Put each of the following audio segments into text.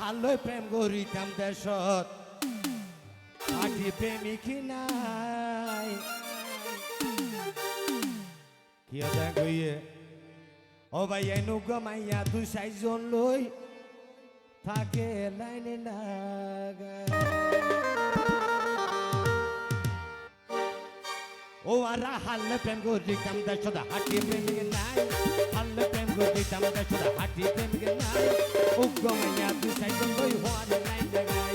হালৈ প্রেম করিতাম দেশত। আজি প্রেমিক নাই। ও ভাই এনেকুৱা মাইয়া দুই চাৰিজন লৈ থাকে লাইনে লাগা ও আরা হাল্লে প্রেম গরিতাম দেশত হাঁটি প্রেমিক নাই। হাল্লে প্রেম গরিতাম দেশত হাঁটি প্রেমিক নাই। উগ্র মাইয়া, দুই সাইজন লই হওয়ার নাই জাগাই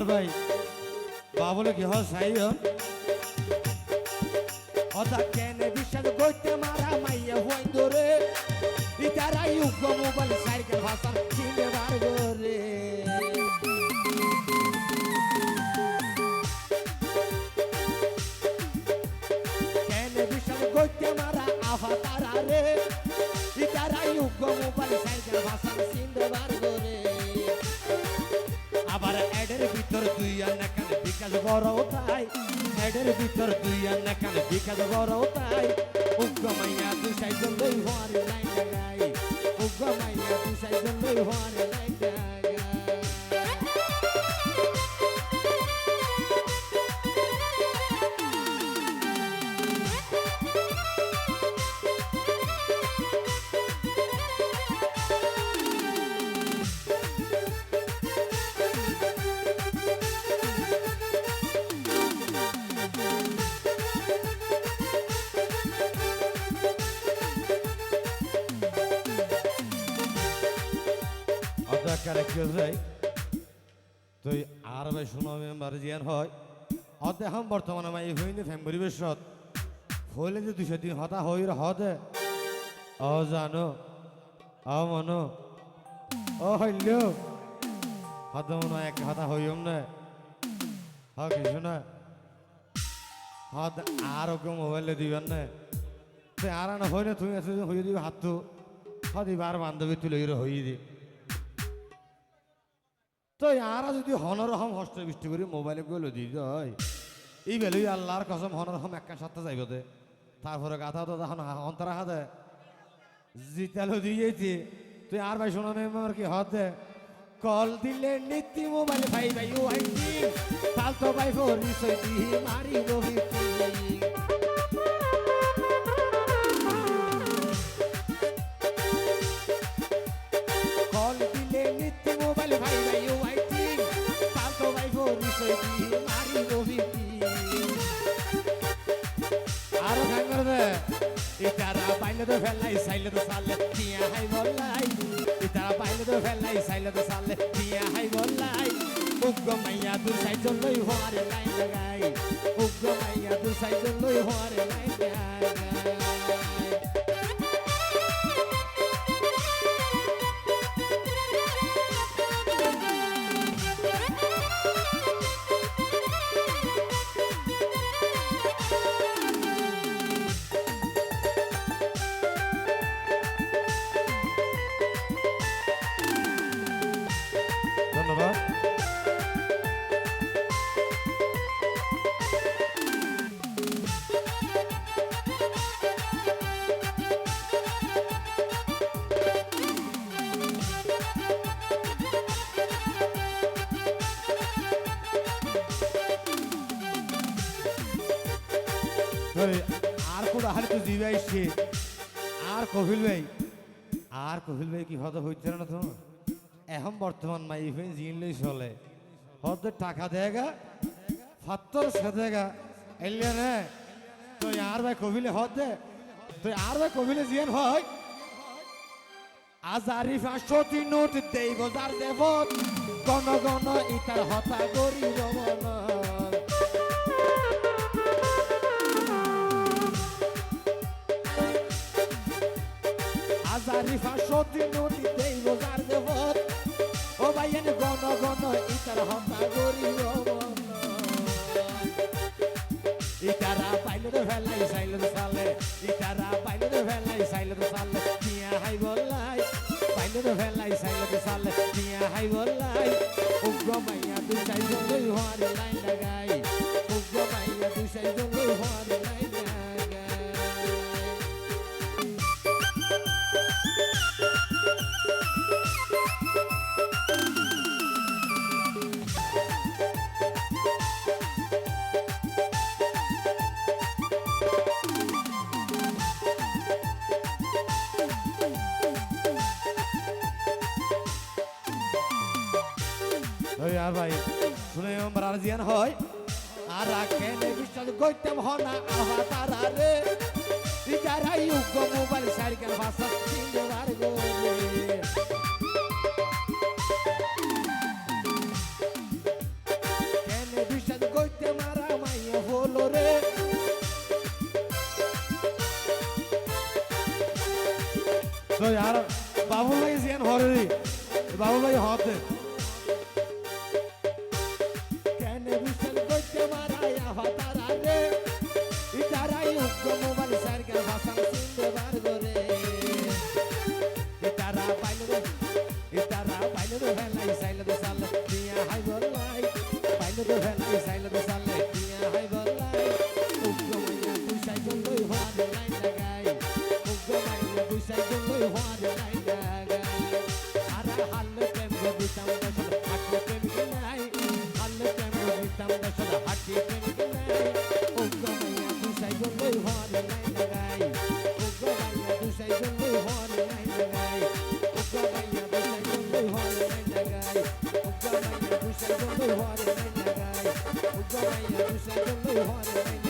আর ভাই বাবলে কি হয় সাই অতা কেনে বিশ্বাস এডের ভিতর দুই আনা কান বিকাশ বড় তাই। উগ্র মাইয়া দুই সাইজন লই হওয়ার লাইন লাগাই উগ্র মাইয়া দুই লই হওয়ার লাইন লাগাই কেউ যায় তুই আর ভাই শুনো জিয়ান হয়। অদেহম বর্তমানে মাই হইনি ফ্যাম পরিবেশত। হইলে যে দুশো দিন হতা হই হদে অ জানো অ মনো ও হইল হদ মনো এক হতা হইম না। হ, কিছু না। হদ আর ওকে মোবাইলে দিবেন না। তুই আর না হই না তুই আছে হইয়ে দিবি হাত তো। হদিবার বান্ধবী তুলে হই দি তো ইয়ারা যদি হনরহম হস্ত বৃষ্টি করে, মোবাইলে গেল দি যায় এই বেলুই আল্লাহর কসম হনরহম একটা সাথে যাইব দে। তারপরে গাথা তো তখন অন্তরা হাতে জিতালো দিয়েছি তুই আর ভাই শোনা মেম্বার কি হতে কল দিলে নীতি মোবাইল ভাই ভাই ও আইটি তাল তো ভাই ফোরি সইতি মারি রবিতি ফেলাই সাইলে তো সালে টিয়া হাই বললাই। ইতারা পাইলে তো ফেলাই সাইলে তো সালে টিয়া হাই বললাই। উগ্র মাইয়া দু সাইজন লই হওয়ারে লাইন লাগাই। উগ্র মাইয়া দু সাইজন লই হওয়ারে লাইন আর কোন আহারে তো দিবে আসছে আর কহিল ভাই? আর কহিল ভাই কি হতে হইছে না তো এখন বর্তমান মাই ইভেন জিনলেই চলে। হতে টাকা দেগা, ফাত্তর সেদেগা এলিয়া নে তো আর ভাই কহিলে হতে তো আর ভাই কহিলে জিয়ান হয়। আজারি ফাঁসতি নোট দেই বজার দেবত। গণ গণ ইতার হতা করি রমন আজারি ফাঁসতি নোট দেই বজার দেবত ও ভাইয়েন গণ গণ ইতার হতা করি রমন ইটারা পাইলো ফেলাই সাইলো সালে। ইটারা পাইলো ফেলাই সাইলো সালে। মিয়া হাই বললাই। পাইলো ফেলাই সাইলো সালে। মিয়া হাই বললাই। ভাই, শুনে আমার জিয়ান হয়। আর কেন বিশ্বাস করতাম হনা, আহা তারা রে। ইতারাই উগ্র মোবাইল সাইকেল ভাষা বাবু ভাই জিয়ান হরে বাবু ভাই হতে রে ইতারাই উগ্র মোবাইল সার্কেল ভাষা সিন্ধে বার করে ইতারা পাইলো রে, ইতারা পাইলো রে ভেলাই, সাইলো রে সালে, দিয়া হাই বললাই পাইলো রে ভেলাই, সাইলো রে সালে। সাইকেল